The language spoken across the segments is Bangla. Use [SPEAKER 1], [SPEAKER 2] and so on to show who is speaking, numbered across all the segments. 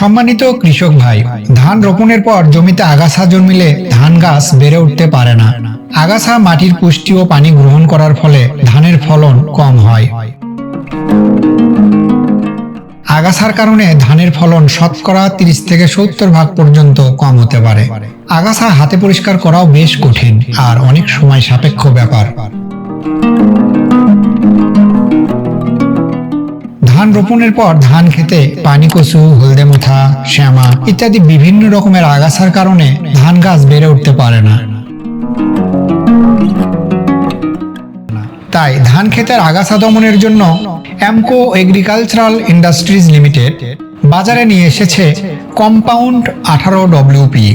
[SPEAKER 1] সম্মানিত কৃষক ভাই, ধান রোপণের পর জমিতে আগাছা জন্মিলে ধান গাছ বেড়ে উঠতে পারে না। আগাছা, মাটির পুষ্টি ও পানি গ্রহণ করার ফলে ধানের ফলন কম হয়। আগাছার কারণে ধানের ফলন শতকরা তিরিশ থেকে সত্তর ভাগ পর্যন্ত কম হতে পারে। আগাছা হাতে পরিষ্কার করাও বেশ কঠিন আর অনেক সময় সাপেক্ষ ব্যাপার। রোপণের পর ধান খেতে পানি, কচু, হলদে মুথা, শ্যামা ইত্যাদি বিভিন্ন রকমের আগাছার কারণে ধান গাছ বেড়ে উঠতে পারে না। তাই ধান ক্ষেতের আগাছা দমনের জন্য অ্যামকো এগ্রিকালচারাল ইন্ডাস্ট্রিজ লিমিটেড বাজারে নিয়ে এসেছে কম্পাউন্ড আঠারো ডব্লিউপি।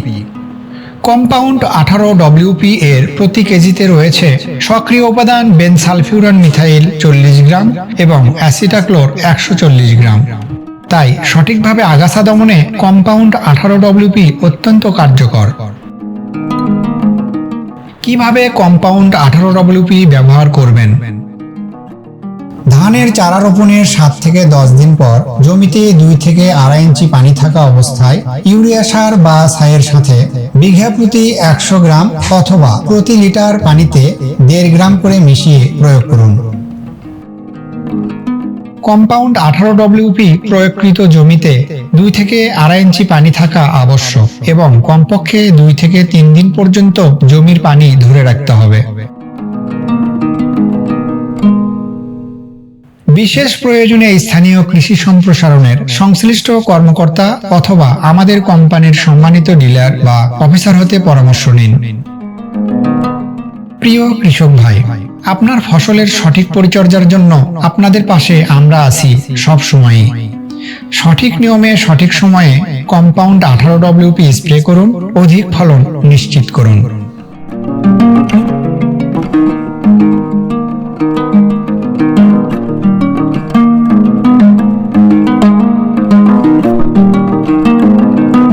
[SPEAKER 1] কম্পাউন্ড আঠারো ডব্লিউপি এর প্রতি কেজিতে রয়েছে সক্রিয় উপাদান বেনসালফিউরান মিথাইল চল্লিশ গ্রাম এবং অ্যাসিটাক্লোর একশো চল্লিশ গ্রাম। তাই সঠিকভাবে আগাছা দমনে কম্পাউন্ড আঠারো ডব্লিউপি অত্যন্ত কার্যকর। কীভাবে কম্পাউন্ড আঠারো ডব্লিউপি ব্যবহার করবেন? ধানের চারা রোপণের সাত থেকে দশ দিন পর জমিতে দুই থেকে আড়াই ইঞ্চি পানি থাকা অবস্থায় ইউরিয়া সার বা ছাইয়ের সাথে বিঘা প্রতি একশো গ্রাম অথবা প্রতি লিটার পানিতে দেড় গ্রাম করে মিশিয়ে প্রয়োগ করুন। কম্পাউন্ড আঠারো ডব্লিউপি প্রয়োগকৃত জমিতে দুই থেকে আড়াই ইঞ্চি পানি থাকা আবশ্যক এবং কমপক্ষে দুই থেকে তিন দিন পর্যন্ত জমির পানি ধরে রাখতে হবে। বিশেষ প্রয়োজনে স্থানীয় কৃষি সম্প্রসারণের সংশ্লিষ্ট কর্মকর্তা অথবা আমাদের কোম্পানির সম্মানিত ডিলার বা অফিসার হতে পরামর্শ নিন। প্রিয় কৃষক ভাই, আপনার ফসলের সঠিক পরিচর্যার জন্য আপনাদের পাশে আমরা আছি সব সময়ই সঠিক নিয়মে, সঠিক সময়ে কম্পাউন্ড আঠারো ডব্লিউপি স্প্রে করুন, অধিক ফলন নিশ্চিত করুন।